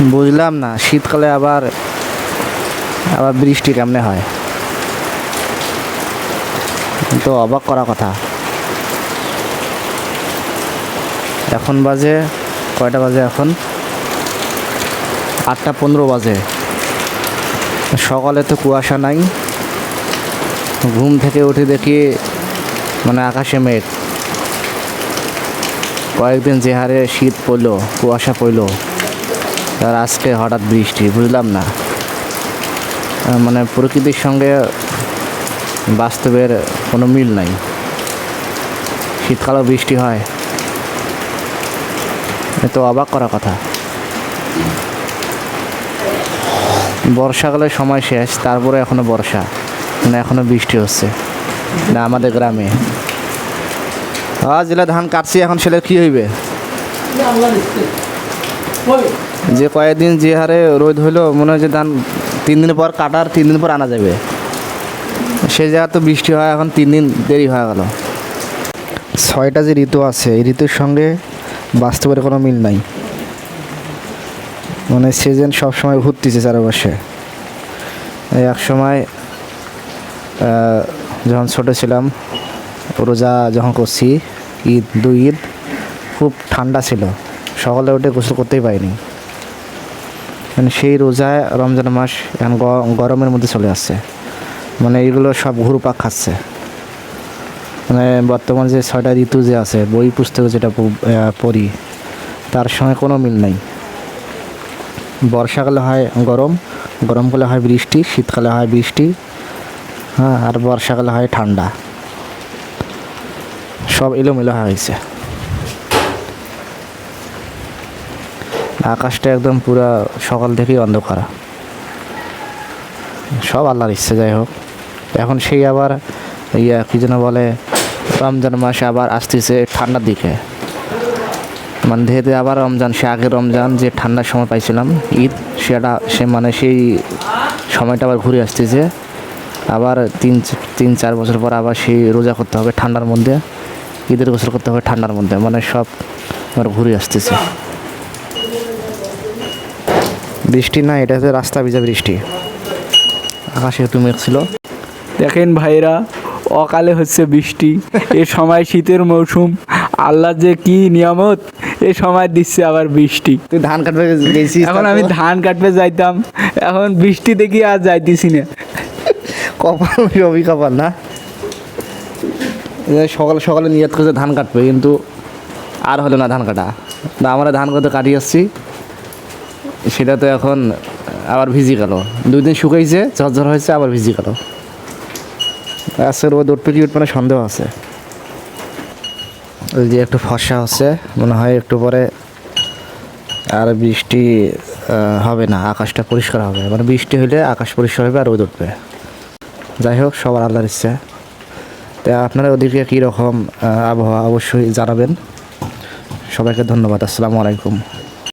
বুঝলাম না, শীতকালে আবার আবার বৃষ্টি কেমনে হয়? তো অবাক করা কথা। এখন বাজে কয়টা বাজে এখন? আটটা পনেরো বাজে। সকালে তো কুয়াশা নাই। ঘুম থেকে উঠে দেখি মানে আকাশে মেঘ। কয়েকদিন যে হারে শীত পড়ল, কুয়াশা পড়ল। আর আজকে হঠাৎ বৃষ্টি, বুঝলাম না। মানে প্রকৃতির সঙ্গে বাস্তবের কোনো মিল নাই। শীতকালেও বৃষ্টি হয়। তো অবাক করা কথা। বর্ষাকালের সময় শেষ, তারপরে এখনও বর্ষা। মানে এখনও বৃষ্টি হচ্ছে। না, আমাদের গ্রামে। আজ জেলা ধান কাটছি, এখন সেটা কি হইবে? যে কয়েকদিন যে হারে রোদ হইল, মনে হয় যে ধান তিন দিন পর কাটার, তিন দিন পর আনা যাবে। সেই জায়গা তো বৃষ্টি হয়, এখন তিন দিন দেরি হয়ে গেল। ছয়টা যে ঋতু আছে, এই ঋতুর সঙ্গে বাস্তবের কোনো মিল নাই। মানে সিজন সবসময় ঘুরতেছে চারপাশে। এক সময় যখন ছোটো ছিলাম, রোজা যখন করছি, ঈদ, দুই ঈদ, খুব ঠান্ডা ছিল। সকালে উঠে গোসল করতেই পারিনি। মানে সেই রোজায় রমজান মাস এখন গরমের মধ্যে চলে আসছে। মানে এগুলো সব ঘুরপাক খাচ্ছে। মানে বর্তমান যে ছয়টা ঋতু যে আছে, বই পুস্তক যেটা পড়ি, তার সঙ্গে কোনো মিল নাই। বর্ষাকালে হয় গরম, গরমকালে হয় বৃষ্টি, শীতকালে হয় বৃষ্টি হ্যাঁ আর বর্ষাকালে হয় ঠান্ডা। সব এলোমেলো হয়ে আকাশটা একদম পুরা সকাল থেকেই অন্ধকার। সব আল্লাহর ইচ্ছে, যাই হোক। এখন সেই আবার ইয়া, কি যেন বলে, রমজান মাসে আবার আসতেছে ঠান্ডার দিকে। মানে ধীরে আবার রমজান, সে আগে রমজান যে ঠান্ডার সময় পাইছিলাম, ঈদ, সেটা, সে মানে সেই সময়টা আবার ঘুরে আসতেছে। আবার তিন তিন, চার বছর পর আবার সেই রোজা করতে হবে ঠান্ডার মধ্যে, ঈদের গোসল করতে হবে ঠান্ডার মধ্যে মানে সব আবার ঘুরে আসতেছে। বৃষ্টি না এটা হচ্ছে রাস্তা ভিজা বৃষ্টি। আকাশে একটু মেঘ ছিল। দেখেন ভাইরা অকালে হচ্ছে বৃষ্টি। এ সময় শীতের মৌসুম। আল্লাহ যে কি নিয়ামত এ সময় দিচ্ছে আবার বৃষ্টি। তুই ধান কাটবে গেছিস এখন আমি ধান কাটতে যাইতাম। এখন বৃষ্টি দেখি আর যাইতেছি না। কপাল রবি কপাল না। সকালে সকালে নিয়ত করছে ধান কাটবে কিন্তু আর হলো না ধান কাটা। আমরা ধান করতে কাটিয়ে আসছি। সেটা তো এখন আবার ভিজি গেল। দুই দিন শুকাইছে, ঝরঝর হয়েছে, আবার ভিজি গেল। আজকে রোদ উঠবে কি উঠবে না সন্দেহ আছে। ওই যে একটু ফর্সা হচ্ছে, মনে হয় একটু পরে আর বৃষ্টি হবে না, আকাশটা পরিষ্কার হবে। মানে বৃষ্টি হলে আকাশ পরিষ্কার হবে আর রোদ উঠবে। যাই হোক, সবার আল্লাহর ইচ্ছে। তা আপনারা ওদিকে কীরকম আবহাওয়া অবশ্যই জানাবেন। সবাইকে ধন্যবাদ, আসসালামু আলাইকুম।